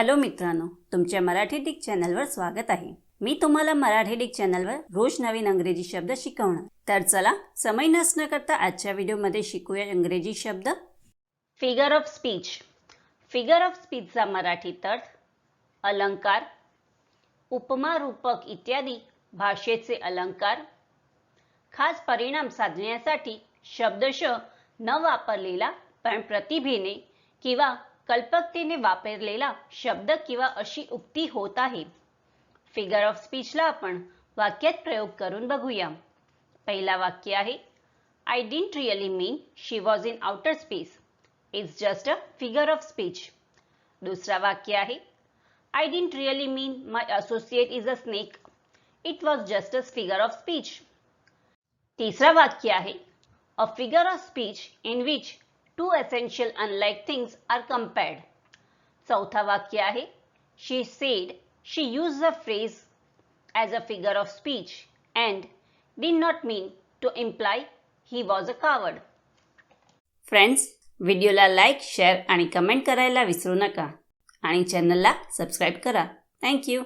Hello मित्रांनो तुमच्या Marathi Dick चॅनलवर स्वागत आहे. मी तुम्हाला मराठी डिक चॅनलवर रोज नवीन अंग्रेजी शब्द शिकवणार. तर चला समय नसणं करता आजच्या व्हिडिओमध्ये शिकूया इंग्रजी शब्द. Figure of speech figure of स्पीचचा Marathi अर्थ अलंकार उपमा रूपक इत्यादी भाषेचे अलंकार खास परिणाम साधण्यासाठी शब्दशः न वापरलेला पण प्रतिभेने किंवा कल्पकतेने वापरलेला शब्द किंवा अशी उक्ती होत आहे. फिगर ऑफ स्पीचला आपण वाक्यात प्रयोग करून बघूया. पहिला वाक्य आहे I didn't really mean she was in outer space it's just a figure of speech दुसरा वाक्य आहे I didn't really mean my associate is a snake it was just a figure of speech तिसरा वाक्य आहे a figure of speech in which two essential unlike things are compared चौथा वाक्य आहे she said she use the phrase as a figure of speech and did not mean to imply he was a coward friends व्हिडिओला like share आणि comment करायला विसरू नका. आणि चॅनलला सबस्क्राईब करा. थँक्यू